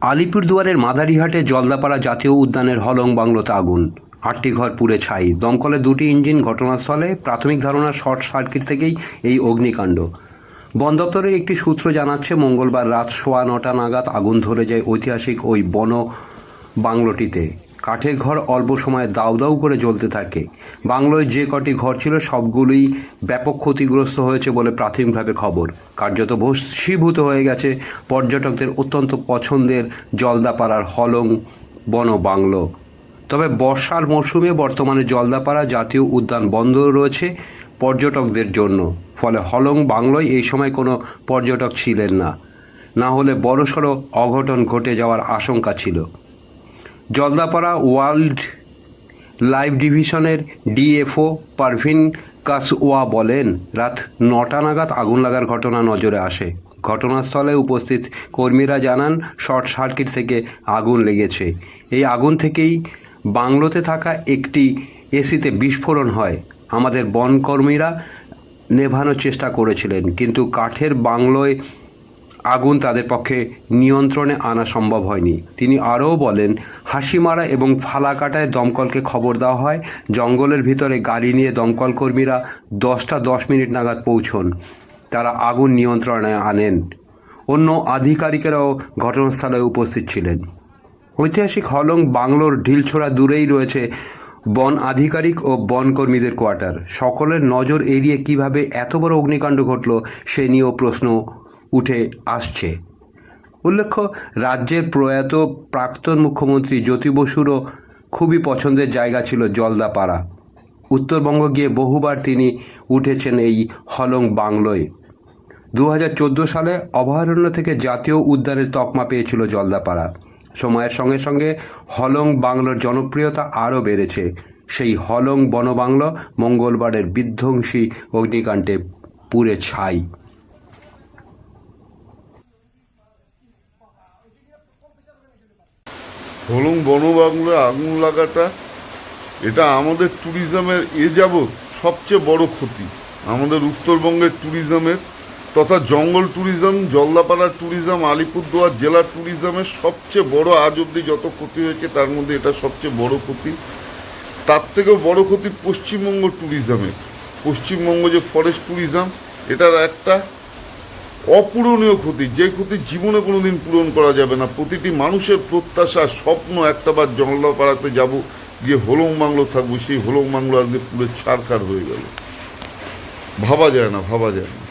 আলিপুরদুয়ারের মাদারিহাটে জলদাপাড়া জাতীয় উদ্যানের হলং বাংলোতে আগুন। আটটি ঘর পুড়ে ছাই। দমকলে দুটি ইঞ্জিন ঘটনাস্থলে প্রাথমিক ধারণা শর্ট সার্কিট থেকেই এই অগ্নিকাণ্ড। বন দপ্তরের একটি সূত্র জানাচ্ছে, মঙ্গলবার রাত সোয়া নটা নাগাদ আগুন ধরে যায় ঐতিহাসিক ওই বন বাংলোটিতে। কাঠের ঘর অল্প সময়ে দাউ দাউ করে জ্বলতে থাকে। বাংলোয় যে কটি ঘর ছিল, সবগুলোই ব্যাপক ক্ষতিগ্রস্ত হয়েছে বলে প্রাথমিকভাবে খবর। কার্যত ভস্মীভূত হয়ে গেছে পর্যটকদের অত্যন্ত পছন্দের জলদাপাড়ার হলং বন বাংলো। তবে বর্ষার মরশুমে বর্তমানে জলদাপাড়া জাতীয় উদ্যান বন্ধ রয়েছে পর্যটকদের জন্য। ফলে হলং বাংলোয় এই সময় কোনো পর্যটক ছিলেন না। না হলে বড়সড় অঘটন ঘটে যাওয়ার আশঙ্কা ছিল। জলদাপাড়া ওয়ার্ল্ড লাইভ ডিভিশনের ডিএফও পারভিন কাসওয়া বলেন, রাত নটা নাগাদ আগুন লাগার ঘটনা নজরে আসে। ঘটনাস্থলে উপস্থিত কর্মীরা জানান, শর্ট সার্কিট থেকে আগুন লেগেছে। এই আগুন থেকেই বাংলোতে থাকা একটি এসিতে বিস্ফোরণ হয়। আমাদের বনকর্মীরা নেভানোর চেষ্টা করেছিলেন, কিন্তু কাঠের বাংলোয় আগুন তাদের পক্ষে নিয়ন্ত্রণে আনা সম্ভব হয়নি। তিনি আরও বলেন, হাসিমারা এবং ফালাকাটায় দমকলকে খবর দেওয়া হয়, জঙ্গলের ভিতরে গাড়ি নিয়ে দমকল কর্মীরা দশটা দশ মিনিট নাগাদ পৌঁছন। তারা আগুন নিয়ন্ত্রণে আনেন। অন্য আধিকারিকেরাও ঘটনাস্থলে উপস্থিত ছিলেন। ঐতিহাসিক হলং বাংলোর ঢিলছোড়া দূরেই রয়েছে বন আধিকারিক ও বন কর্মীদের কোয়ার্টার। সকলের নজর এড়িয়ে কীভাবে এত বড় অগ্নিকাণ্ড ঘটল, সে নিয়েও প্রশ্ন উঠে আসছে। উল্লেখ্য, রাজ্যের প্রয়াত প্রাক্তন মুখ্যমন্ত্রী জ্যোতি বসুরও খুবই পছন্দের জায়গা ছিল জলদাপাড়া। উত্তরবঙ্গ গিয়ে বহুবার তিনি উঠেছেন এই হলং বাংলোয়। দু হাজার চোদ্দ সালে অভয়ারণ্য থেকে জাতীয় উদ্যানের তকমা পেয়েছিল জলদাপাড়া। সময়ের সঙ্গে সঙ্গে হলং বাংলোর জনপ্রিয়তা আরও বেড়েছে। সেই হলং বনবাংলো মঙ্গলবারের বিধ্বংসী অগ্নিকাণ্ডে পুড়ে ছাই। হলং বনবাংলা আগুন লাগাটা, এটা আমাদের ট্যুরিজমের এ যাবৎ সবচেয়ে বড় ক্ষতি। আমাদের উত্তরবঙ্গের ট্যুরিজমের তথা জঙ্গল ট্যুরিজম জলদাপাড়ার ট্যুরিজম আলিপুরদুয়ার জেলার ট্যুরিজমের সবচেয়ে বড় আজ অব্দি যত ক্ষতি হয়েছে, তার মধ্যে এটা সবচেয়ে বড় ক্ষতি। তার থেকেও বড় ক্ষতি পশ্চিমবঙ্গ ট্যুরিজমের পশ্চিমবঙ্গ যে ফরেস্ট ট্যুরিজম এটার একটা অপূরণীয় ক্ষতি, যে ক্ষতি জীবনে কোনো দিন পূরণ করা যাবে না। প্রতিটি মানুষের প্রত্যাশা, স্বপ্ন একটাবার বার জঙ্গলাপাড়াতে যাব, গিয়ে হোলং বাংলো থাকব, সেই হোলং বাংলো আর পুরো ছাড়খাড় হয়ে গেল। ভাবা যায় না, ভাবা যায় না।